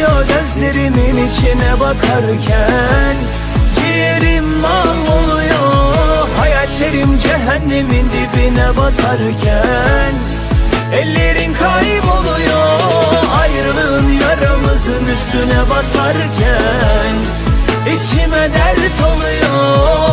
Utanmıyor gözlerimin içine bakarken. Ciğerim mahvoluyor Hayallerim cehennemin dibine batarken. Ellerin kayboluyor Ayrılığın yaramızın üstüne basarken. İçime dert oluyor